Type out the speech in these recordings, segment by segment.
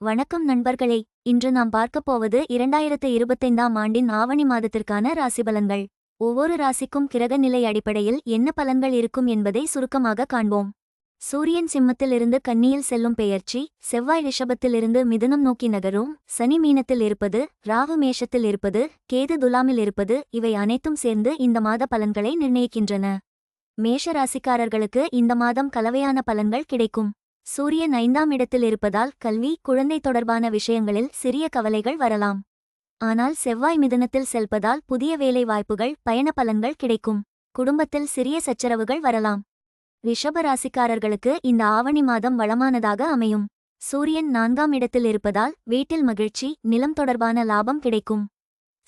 வணக்கம் நண்பர்களே. இன்று நாம் பார்க்கப் போவது இரண்டாயிரத்து இருபத்தைந்தாம் ஆண்டின் ஆவணி மாதத்திற்கான ராசி பலன்கள் ஒவ்வொரு ராசிக்கும் கிரக நிலை அடிப்படையில் என்ன பலன்கள் இருக்கும் என்பதை சுருக்கமாக காண்போம். சூரியன் சிம்மத்திலிருந்து கன்னியில் செல்லும் பெயர்ச்சி செவ்வாய் ரிஷபத்திலிருந்து மிதுனம் நோக்கி நகரும் சனி மீனத்தில் இருப்பது ராகு மேஷத்தில் இருப்பது கேது துலாமில் இருப்பது இவை அனைத்தும் சேர்ந்து இந்த மாத பலன்களை நிர்ணயிக்கின்றன. மேஷ ராசிக்காரர்களுக்கு இந்த மாதம் கலவையான பலன்கள் கிடைக்கும். சூரியன் ஐந்தாம் இடத்தில் இருப்பதால் கல்வி குழந்தை தொடர்பான விஷயங்களில் சிறிய கவலைகள் வரலாம். ஆனால் செவ்வாய் மிதனத்தில் செல்பதால் புதிய வேலை வாய்ப்புகள் பயண பலன்கள் கிடைக்கும். குடும்பத்தில் சிறிய சச்சரவுகள் வரலாம். ரிஷப ராசிக்காரர்களுக்கு இந்த ஆவணி மாதம் வளமானதாக அமையும். சூரியன் நான்காம் இடத்தில் இருப்பதால் வீட்டில் மகிழ்ச்சி நிலம் தொடர்பான லாபம் கிடைக்கும்.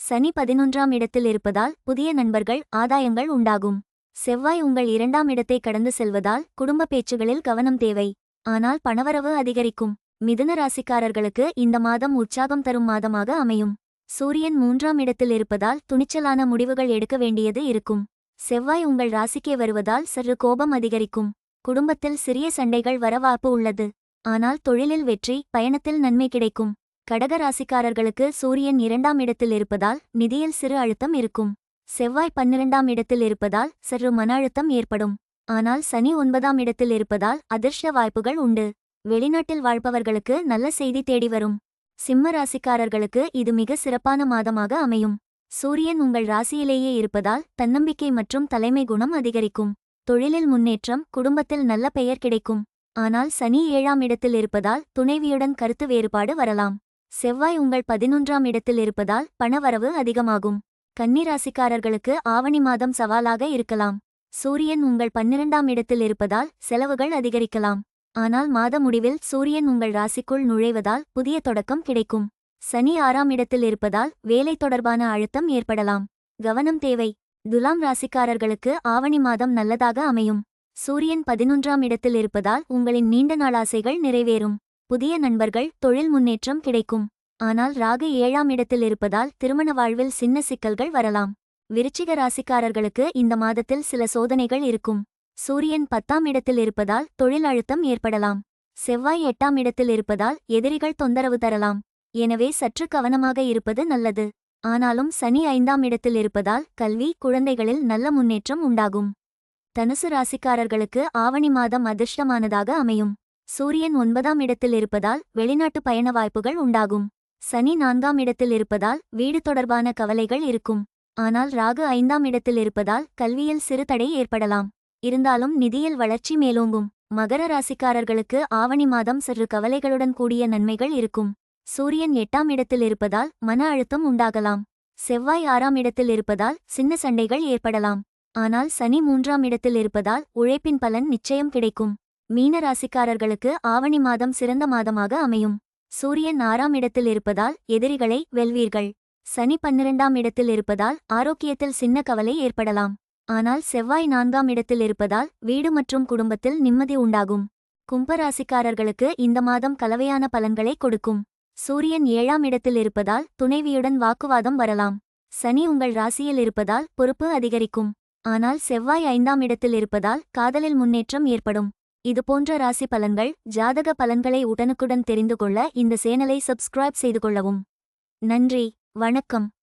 சனி பதினொன்றாம் இடத்தில் இருப்பதால் புதிய நண்பர்கள் ஆதாயங்கள் உண்டாகும். செவ்வாய் உங்கள் இரண்டாம் இடத்தை கடந்து செல்வதால் குடும்ப பேச்சுகளில் கவனம் தேவை. ஆனால் பணவரவு அதிகரிக்கும். மிதுன ராசிக்காரர்களுக்கு இந்த மாதம் உற்சாகம் தரும் மாதமாக அமையும். சூரியன் மூன்றாம் இடத்தில் இருப்பதால் துணிச்சலான முடிவுகள் எடுக்க வேண்டியது இருக்கும். செவ்வாய் உங்கள் ராசிக்கே வருவதால் சற்று கோபம் அதிகரிக்கும். குடும்பத்தில் சிறிய சண்டைகள் வர வாய்ப்பு உள்ளது. ஆனால் தொழிலில் வெற்றி பயணத்தில் நன்மை கிடைக்கும். கடக ராசிக்காரர்களுக்கு சூரியன் இரண்டாம் இடத்தில் இருப்பதால் நிதியில் சிறு அழுத்தம் இருக்கும். செவ்வாய் பன்னிரண்டாம் இடத்தில் இருப்பதால் சற்று மன அழுத்தம் ஏற்படும். ஆனால் சனி ஒன்பதாம் இடத்தில் இருப்பதால் அதிர்ஷ்ட வாய்ப்புகள் உண்டு. வெளிநாட்டில் வாழ்பவர்களுக்கு நல்ல செய்தி தேடி வரும். சிம்ம ராசிக்காரர்களுக்கு இது மிக சிறப்பான மாதமாக அமையும். சூரியன் உங்கள் ராசியிலேயே இருப்பதால் தன்னம்பிக்கை மற்றும் தலைமை குணம் அதிகரிக்கும். தொழிலில் முன்னேற்றம் குடும்பத்தில் நல்ல பெயர் கிடைக்கும். ஆனால் சனி ஏழாம் இடத்தில் இருப்பதால் துணைவியுடன் கருத்து வேறுபாடு வரலாம். செவ்வாய் உங்கள் பதினொன்றாம் இடத்தில் இருப்பதால் பணவரவு அதிகமாகும். கன்னிராசிக்காரர்களுக்கு ஆவணி மாதம் சவாலாக இருக்கலாம். சூரியன் உங்கள் பன்னிரண்டாம் இடத்தில் இருப்பதால் செலவுகள் அதிகரிக்கலாம். ஆனால் மாத முடிவில் சூரியன் உங்கள் ராசிக்குள் நுழைவதால் புதிய தொடக்கம் கிடைக்கும். சனி ஆறாம் இடத்தில் இருப்பதால் வேலை தொடர்பான அழுத்தம் ஏற்படலாம். கவனம் தேவை. துலாம் ராசிக்காரர்களுக்கு ஆவணி மாதம் நல்லதாக அமையும். சூரியன் பதினொன்றாம் இடத்தில் இருப்பதால் உங்களின் நீண்ட நாள் ஆசைகள் நிறைவேறும். புதிய நண்பர்கள் தொழில் முன்னேற்றம் கிடைக்கும். ஆனால் ராகு ஏழாம் இடத்தில் இருப்பதால் திருமண வாழ்வில் சின்ன சிக்கல்கள் வரலாம். விருச்சிக ராசிக்காரர்களுக்கு இந்த மாதத்தில் சில சோதனைகள் இருக்கும். சூரியன் பத்தாம் இடத்தில் இருப்பதால் தொழில் அழுத்தம் ஏற்படலாம். செவ்வாய் எட்டாம் இடத்தில் இருப்பதால் எதிரிகள் தொந்தரவு தரலாம். எனவே சற்று கவனமாக இருப்பது நல்லது. ஆனாலும் சனி ஐந்தாம் இடத்தில் இருப்பதால் கல்வி குழந்தைகளில் நல்ல முன்னேற்றம் உண்டாகும். தனுசு ராசிக்காரர்களுக்கு ஆவணி மாதம் அதிர்ஷ்டமானதாக அமையும். சூரியன் ஒன்பதாம் இடத்தில் இருப்பதால் வெளிநாட்டு பயண வாய்ப்புகள் உண்டாகும். சனி நான்காம் இடத்தில் இருப்பதால் வீடு தொடர்பான கவலைகள் இருக்கும். ஆனால் ராகு ஐந்தாம் இடத்தில் இருப்பதால் கல்வியில் சிறு தடை ஏற்படலாம். இருந்தாலும் நிதியில் வளர்ச்சி மேலோங்கும். மகர ராசிக்காரர்களுக்கு ஆவணி மாதம் சற்று கவலைகளுடன் கூடிய நன்மைகள் இருக்கும். சூரியன் எட்டாம் இடத்தில் இருப்பதால் மன அழுத்தம் உண்டாகலாம். செவ்வாய் ஆறாம் இடத்தில் இருப்பதால் சின்ன சண்டைகள் ஏற்படலாம். ஆனால் சனி மூன்றாம் இடத்தில் இருப்பதால் உழைப்பின் பலன் நிச்சயம் கிடைக்கும். மீன ராசிக்காரர்களுக்கு ஆவணி மாதம் சிறந்த மாதமாக அமையும். சூரியன் ஆறாம் இடத்தில் இருப்பதால் எதிரிகளை வெல்வீர்கள். சனி பன்னிரண்டாம் இடத்தில் இருப்பதால் ஆரோக்கியத்தில் சின்ன கவலை ஏற்படலாம். ஆனால் செவ்வாய் நான்காம் இடத்தில் இருப்பதால் வீடு மற்றும் குடும்பத்தில் நிம்மதி உண்டாகும். கும்பராசிக்காரர்களுக்கு இந்த மாதம் கலவையான பலன்களை கொடுக்கும். சூரியன் ஏழாம் இடத்தில் இருப்பதால் துணைவியுடன் வாக்குவாதம் வரலாம். சனி உங்கள் ராசியில் இருப்பதால் பொறுப்பு அதிகரிக்கும். ஆனால் செவ்வாய் ஐந்தாம் இடத்தில் இருப்பதால் காதலில் முன்னேற்றம் ஏற்படும். இதுபோன்ற ராசி பலன்கள் ஜாதக பலன்களை உடனுக்குடன் தெரிந்து கொள்ள இந்த சேனலை சப்ஸ்கிரைப் செய்து கொள்ளவும். நன்றி. வணக்கம்.